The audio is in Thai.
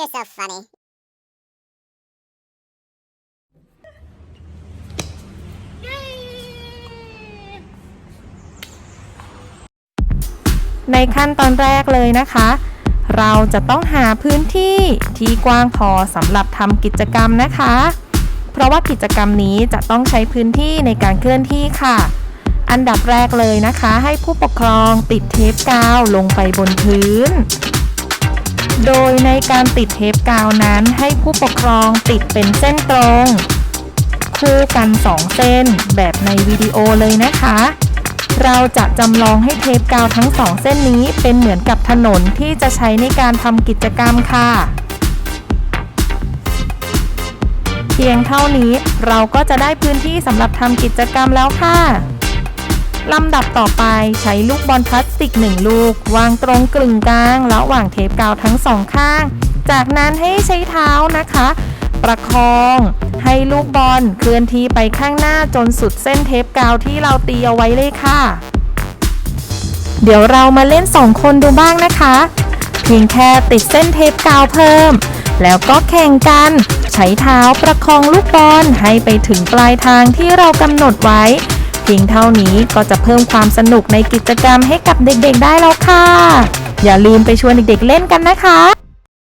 you're so funny. ในขั้นตอนแรกเลยนะคะ เราจะต้องหาพื้นที่ที่กว้างพอสำหรับทำกิจกรรมนะคะ เพราะว่ากิจกรรมนี้จะต้องใช้พื้นที่ในการเคลื่อนที่ค่ะ อันดับแรกเลยนะคะ ให้ผู้ปกครองติดเทปกาวลงไปบนพื้น โดยในการติดเทปกาวนั้นให้ผู้ปกครองติดเป็นเส้นตรง คู่กัน 2 เส้นแบบในวิดีโอเลยนะคะ เราจะจำลองให้เทปกาวทั้งสองเส้นนี้เป็นเหมือนกับถนนที่จะใช้ในการทำกิจกรรมค่ะ เพียงเท่านี้เราก็จะได้พื้นที่สำหรับทำกิจกรรมแล้วค่ะ ลำดับต่อไปใช้ลูกบอลพลาสติก 1 ลูก วางตรงกลึงกลางระหว่างเทปกาวทั้งสองข้าง จากนั้นให้ใช้เท้านะคะ ประคองให้ลูกบอลเคลื่อนที่ไปข้างหน้าจนสุดเส้นเทปกาวที่เราตีเอาไว้เลยค่ะ เดี๋ยวเรามาเล่น 2 คนดูบ้างนะคะ เพียงแค่ติดเส้นเทปกาวเพิ่ม แล้วก็แข่งกัน ใช้เท้าประคองลูกบอลให้ไปถึงปลายทางที่เรากำหนดไว้ เพียงเท่านี้ก็จะเพิ่มความสนุกในกิจกรรมให้กับเด็กๆได้แล้วค่ะ อย่าลืมไปชวนเด็กๆเล่นกันนะคะ